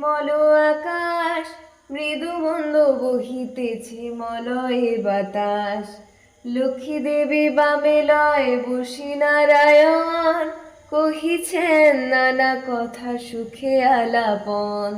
নির্মল আকাশ মৃদু মন্দ বহিতেছে মলয়ে বাতাস। লক্ষ্মী দেবী বামে লয় বসি নারায়ণ, কহিছেন নানা কথা সুখে আলাপন।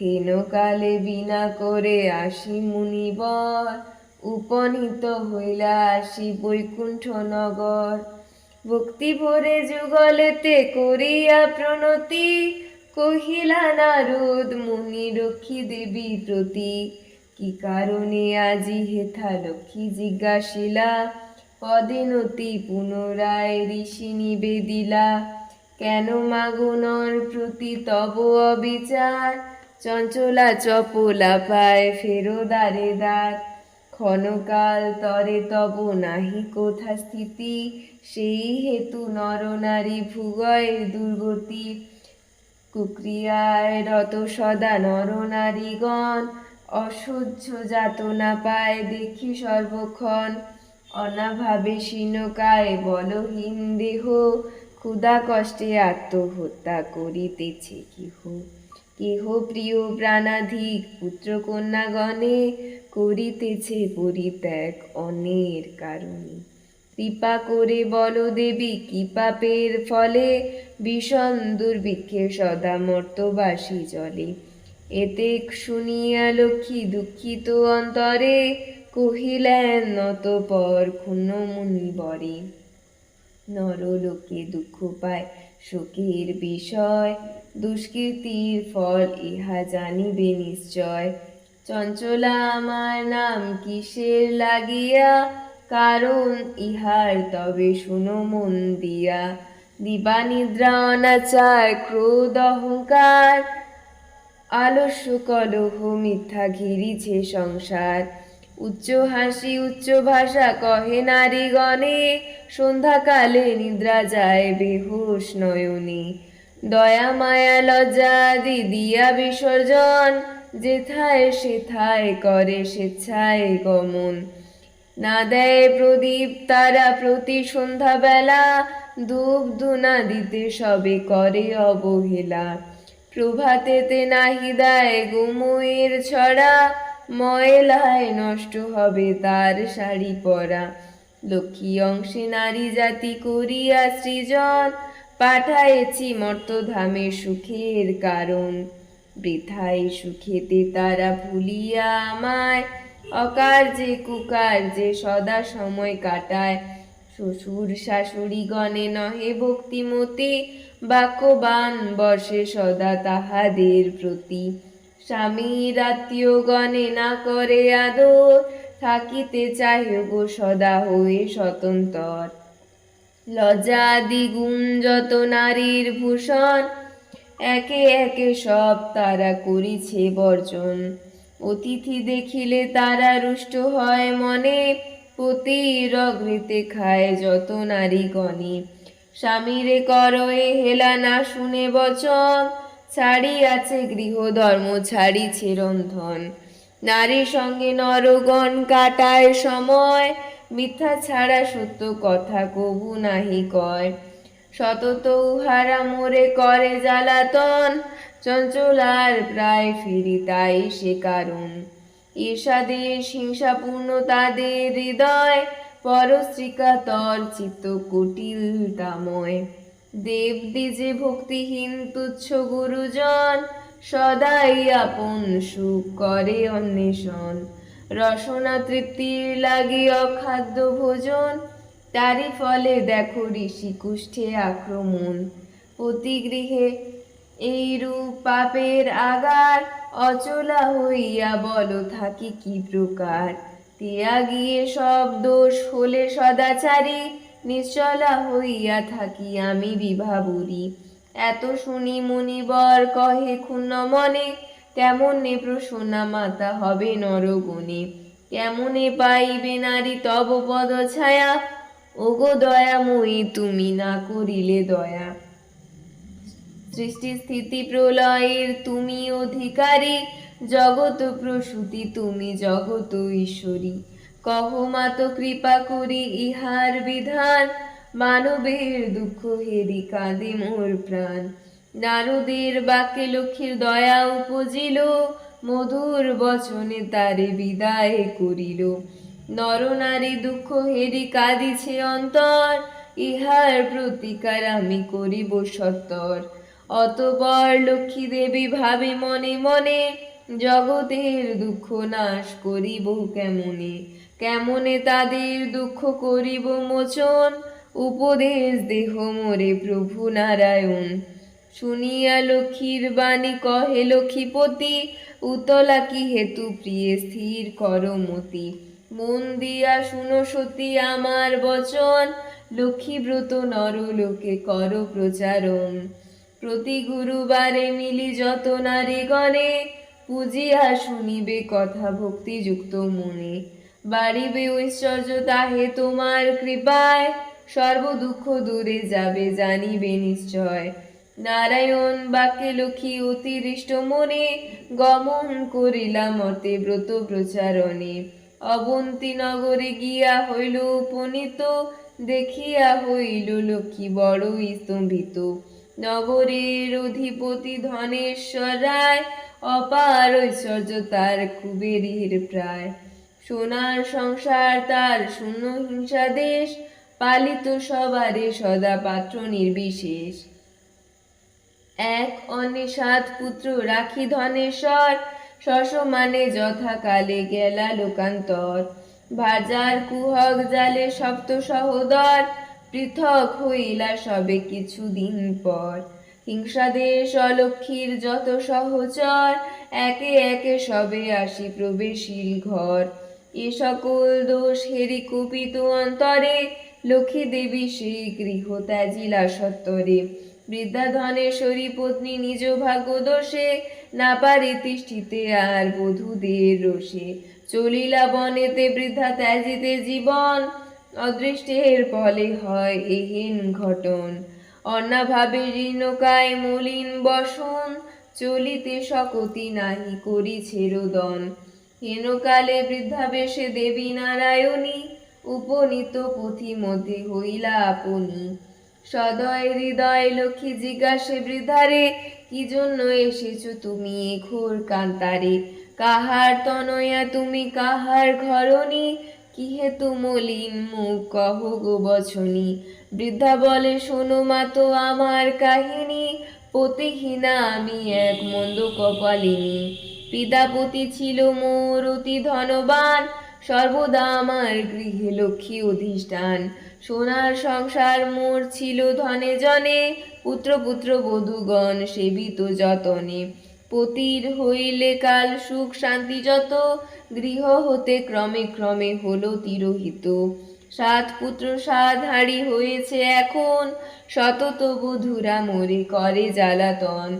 হীনকালে বিনা করে আসি মুনিবর, উপনীত হইলা আসি বৈকুণ্ঠ নগর। ভক্তি ভরে যুগলেতে করিয়া প্রণতি কহিলা নারদ, মুনি রক্ষী দেবী প্রতি। কি কারণে আজি হেথা লক্ষ্মী জিজ্ঞাসিলা? পদিনতি পুনরায় ঋষি নিবেদিলা। কেন মাগুনর প্রতি তব অবিচার? চঞ্চলা চপলা পায় ফেরো দ্বারে দ্বার। ক্ষণকাল তরে তব নাহি কোথা স্থিতি? সেই হেতু নরনারী ভুগয়ের দুর্গতি। কুক্রিয়ায় রত সদা নরনারীগণ অসহ্য যাতনা পায় দেখি সর্বক্ষণ। অনাভাবে শীর্ণকায় বলহীন দেহ। ক্ষুধা কষ্টে আত্মহত্যা করিতেছে কেহ। কেহ প্রিয় প্রাণাধিক পুত্র কন্যাগণে করিতেছে পরিত্যাগ অন্যের কারণে। কৃপা করে বল দেবী, কি পাপের ফলে? ভীষণ দুর্ভিক্ষে সদা মর্তবাসী জলে এতে শুনিয়া লক্ষ্মী দুঃখিত অন্তরে কহিলেন নত পর ক্ষুণ্ণ মুনি বরে। নরলোকে দুঃখ পায়, শোকের বিষয়। দুষ্কৃতির ফল ইহা জানিবে নিশ্চয়। চঞ্চলা, আমার নাম কিসের লাগিয়া কারণ ইহার তবে শুনো মন দিয়া। দিবা নিদ্রা অনাচার ক্রোধ অহংকার, আলস্য কলহ, মিথ্যা ঘিরিছে সংসার। উচ্চ হাসি, উচ্চ ভাষা, কহে নারী নারীগণে সন্ধ্যাকালে নিদ্রা যায় বেহুশ নয়নে। দয়া, মায়া, লজ্জা আদি দিয়া বিসর্জন, যেথায় সেথায় করে স্বেচ্ছায় গমন। না দেয় প্রদীপ তারা প্রতি সন্ধ্যাবেলা। ধূপ ধুনা দিতে সবে করে অবহেলা। প্রভাতেতে নাহি দেয় গুমুয়ের ছড়া। ময়লায় নষ্ট হবে তার শাড়ি পরা। লক্ষ্মী অংশে নারী জাতি করিয়া সৃজন। পাঠায়েছি মর্তধামে সুখের কারণ। বৃথায় সুখেতে তারা ভুলিয়া আমায়। অকার্যে কুকার্যে সদা সময় কাটায়। শ্বশুর শাশুড়ি গণে নহে ভক্তিমতি বাক্যবান বসে সদা তাহাদের প্রতি। স্বামীর আত্মীয় গণে না করে আদর, থাকিতে চাহে গো সদা হয়ে স্বতন্ত্র। লজ্জা দ্বিগুণ যত নারীর ভূষণ, একে একে সব তারা করিছে বর্জন। অতিথি দেখিলে তারা রুষ্ট হয় মনে। পতির অগ্রিতে খায় যত নারী নারীগণে স্বামীরে করয়ে হেলা না শুনে বচন। ছাড়িয়াছে গৃহ ধর্ম ছাড়িছে রন্ধন নারীর সঙ্গে নরগণ কাটায় সময়। মিথ্যা ছাড়া সত্য কথা কবু নাহি কয়। সতত উহারা মোরে করে জ্বালাতন। চঞ্চলার প্রায় ফিরি তাই সে কারণ। ঈর্ষাদেশ হিংসাপূর্ণ তাদের হৃদয় পরশ্রিকা তর চিত্ত কুটিল তাময়। দেব দিজে ভক্তিহীন তুচ্ছ গুরুজন, সদাই আপন সুখ করে অন্বেষণ। রসনা তৃপ্তির লাগি অখাদ্য ভোজন, তারই ফলে দেখো ঋষি কুষ্ঠে আক্রমণ। প্রতি গৃহে এই রূপ পাপের আগার অচলা হইয়া বল, থাকি কি প্রকার? তেয়া গিয়ে সব দোষ হলে সদাচারী নিশ্চলা হইয়া থাকি আমি বিভাবুরি। এত শুনি মুনিবর কহে, ক্ষুণ্ণ মনে, তেমনে প্রসন্না মাতা হবে নরগণে। কেমনে পাইবে নারী তব পদ ছায়া, ওগো দয়াময়ী তুমি না করিলে দয়া। সৃষ্টি স্থিতি প্রলয়ের তুমি অধিকারী জগত প্রসূতি তুমি জগত ঈশ্বরী। কহ মাত কৃপা করি ইহার বিধান, মানবের দুঃখ হেরি কাঁদে মোর প্রাণ। নারদের বাক্যে লক্ষ্মীর দয়া উপজিল, মধুর বচনে তারে বিদায় করিল। নরনারী দুঃখ হেরি কাঁদিছে অন্তর, ইহার প্রতিকার আমি করিব সত্তর। অতপর লক্ষ্মী দেবী ভাবে মনে মনে, জগতের দুঃখ নাশ করিব কেমনে? কেমনে তাদের দুঃখ করিব মোচন? উপদেশ দেহ মোরে প্রভু নারায়ণ। শুনিয়া লক্ষ্মীর বাণী কহে লক্ষ্মীপতি, উতলা কি হেতু প্রিয়ে স্থির করমতি মন দিয়া শুনো সতী আমার বচন লক্ষ্মীব্রত নরলোকে কর প্রচারণ। প্রতি গুরুবারে মিলি যত নারীগণে পূজিয়া শুনিবে কথা ভক্তিযুক্ত মনে। বাড়িবে ঐশ্বর্য তাহে তোমার কৃপায়, সর্ব দুঃখ দূরে যাবে জানিবে নিশ্চয়। নারায়ণ বাক্যে লক্ষ্মী অতিরিষ্ট মনে, গমন করিলাম মতে ব্রত প্রচারণে। অবন্তী নগরে গিয়া হইল উপনীত, দেখিয়া হইল লক্ষ্মী বড়ই স্তম্ভিত। নগরের অধিপতি ধনেশ্বর রায় অপার ঐশ্বর্য তার কুবেরীর প্রায়। সোনার সংসার তার শূন্য হিংসা দেশ, পালিত সবারে সদা পাত্র নির্বিশেষ। এক অন্যে সাত পুত্র রাখি ধনেশ্বর, সসমানে যথাকালে গেলা লোকান্তর। ভাজার কুহক জালে সপ্ত সহোদর পৃথক হইলা সবে কিছুদিন পর। হিংসাদেশ অলক্ষীর যত সহচর, একে একে সবে আসি প্রবেশীল ঘর। এ সকল দোষ হেরি কুপিত অন্তরে লক্ষ্মী দেবী সেই গৃহ ত্যাজিলা সত্তরে। বৃদ্ধা ধনেশ্বরী পত্নী নিজ ভাগ্য দোষে, না পারে তিষ্ঠিতে আর বধূদের রোষে। চলিলা বনেতে বৃদ্ধা ত্যাজিতে জীবন অদৃষ্টের ফলে হয় এহেন ঘটন। অন্নাভাবে ঋণকায় মলিন বসন, চলিতে শকতি নাহি করিছে রোদন। হেনকালে বৃদ্ধাবেশে দেবী নারায়ণী, উপনীত পুঁথি মধ্যে হইলা আপনি। সদয় হৃদয় লক্ষ্মী জিজ্ঞাসে, বৃদ্ধারে, কি জন্য এসেছ তুমি এ ঘোর কান্তারে? কাহার তনয়া তুমি কাহার ঘরণী? কি হেতু মলিন মুখ কহ গো বছনি বৃদ্ধা বলে, শোনো মা তো আমার কাহিনী। পতিহীনা আমি এক মন্দ কপালিনী। পিতাপতি ছিল মোর অতি ধনবান। সর্বদা আমার গৃহে লক্ষ্মী অধিষ্ঠান। সোনার সংসার মোর ছিল ধনে জনে। পুত্র পুত্র বধূগণ সেবিত যতনে। পতির হইলে কাল সুখ শান্তি যত, গৃহ হতে ক্রমে ক্রমে হলো তিরোহিত। সাত পুত্র, সাত হাড়ি হয়েছে এখন শতত বধুরা মরে করে জ্বালাতন।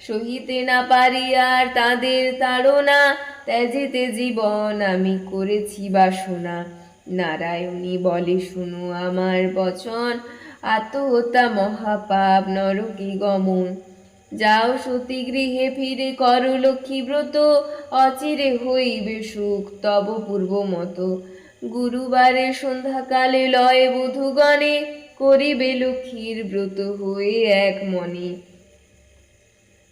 সহিতে না পারি আর তাদের তাড়না, ত্যাজিতে জীবন আমি করেছি বাসনা। নারায়ণী বলে, শুনো আমার বচন, আত্মহত্যা মহাপাপ নরকি গমন। যাও সতী গৃহে ফিরে কর লক্ষ্মী ব্রত, অচিরে হইবে সুখ, তব পূর্ব মতো। গুরুবারে সন্ধ্যাকালে লয় বধূগণে, করিবে লক্ষ্মীর ব্রত হয়ে এক মনে।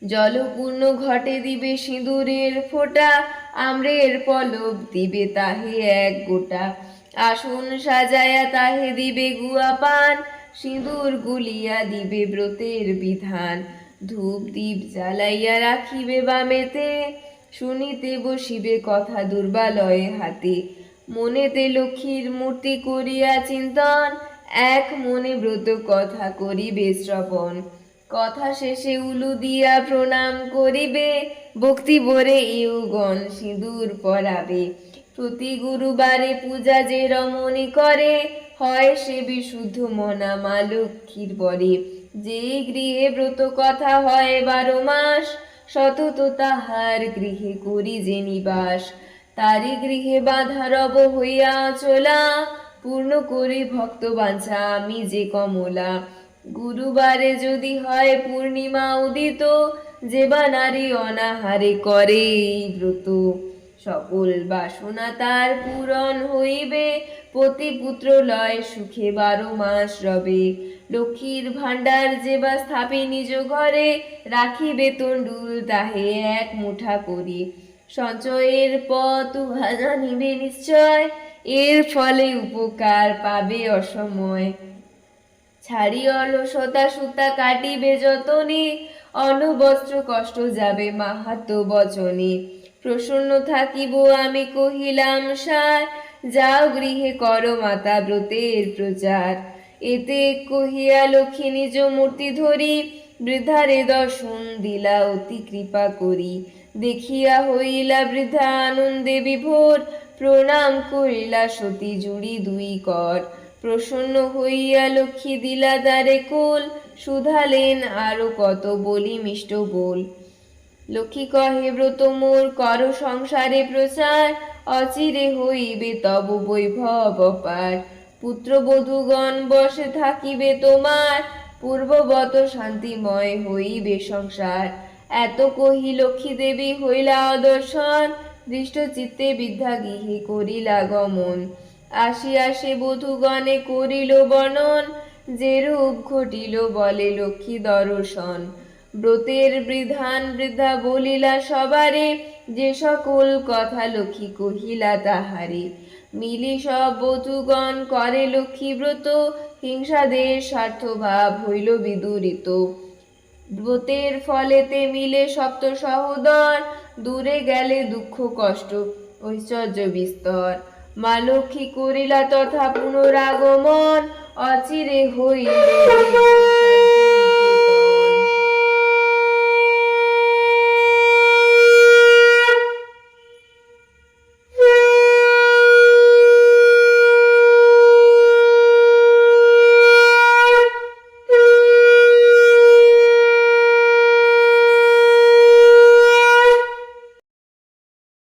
জলপূর্ণ ঘটে দিবে সিঁদুরের ফোঁটা, আম্রের পলব দিবে তাহে এক গোটা। আসন সাজায়া তাহে দিবে গুয়া পান, সিঁদুর গুলিয়া দিবে ব্রতের বিধান। ধূপ দীপ জ্বালাইয়া রাখিবে বামেতে, শুনিতে বসিবে কথা দুর্বালয়ে হাতে। মনেতে লক্ষ্মীর মূর্তি করিয়া চিন্তন, এক মনে ব্রত কথা করিবে শ্রবণ। কথা শেষে উলু দিয়া প্রণাম করিবে, ভক্তি ভরে ইউগণ সিঁদুর পরাবে। প্রতি গুরুবারে পূজা যে রমণী করে, হয় সে বিশুদ্ধ মনা মা লক্ষ্মীর পরে যে গৃহে ব্রত কথা হয় বারো মাস, সতত তাহার গৃহে করি যে নিবাস। তারি গৃহে বাধা রব হইয়া চলা, পূর্ণ করি ভক্ত বাঞ্ছা আমি যে কমলা। গুরুবারে যদি হয় পূর্ণিমা উদিত, যে বা নারী অনাহারে করে এই ব্রত। সকল বাসনা তার পূরণ হইবে, পতি পুত্র লয় সুখে বারো মাস রবে। লক্ষ্মীর ভাণ্ডার যে বা স্থাপে নিজ ঘরে, রাখিবে তণ্ডুল তাহে এক মুঠা করি। সঞ্চয়ের পথ উহা জানিবে নিশ্চয়, এর ফলে উপকার পাবে অসময়। ছাড়ি অলসতা সুতা কাটিবে যতনে, অনবস্ত্র কষ্ট যাবে মাহাত্ম বচনে। প্রসন্ন থাকিব আমি কহিলাম, সার, যাও গৃহে কর মাতা ব্রতের প্রচার। এতে কহিয়া লক্ষ্মী নিজ মূর্তি ধরি, বৃদ্ধারে দর্শন দিলা অতি কৃপা করি। দেখিয়া হইলা বৃদ্ধা আনন্দে বিভোর, প্রণাম করিলা সতী জুড়ি দুই কর। প্রসন্ন হইয়া লক্ষ্মী দিলা দ্বারে কোল শুধালেন আরও কত বলি মিষ্ট বল লক্ষ্মী কহে, ব্রত মোর, কর সংসারে প্রচার, অচিরে হইবে তব বৈভব অপার পুত্রবধূগণ বসে থাকিবে তোমার। পূর্ববত শান্তিময় হইবে সংসার। এত কহি লক্ষ্মী দেবী হইলা অদর্শন দৃষ্ট চিত্তে বিদ্যা গৃহে করিলা গমন। আসিয়া সে বধূগণে করিল বর্ণন যেরূপ ঘটিল বলে লক্ষ্মী দর্শন। ব্রতের বৃধান বৃদ্ধা বলিলা সবারে, যে সকল কথা লক্ষ্মী কহিলা তাহারে। মিলি সব বধূগণ করে লক্ষ্মী ব্রত। হিংসাদের স্বার্থভাব হইল বিদূরিত। ব্রতের ফলেতে মিলে সপ্ত সহোদর, দূরে গেলে দুঃখ কষ্ট, ঐশ্বর্য বিস্তর। মা লক্ষ্মী করিলা তথা পুনরাগমন, অচিরে হইল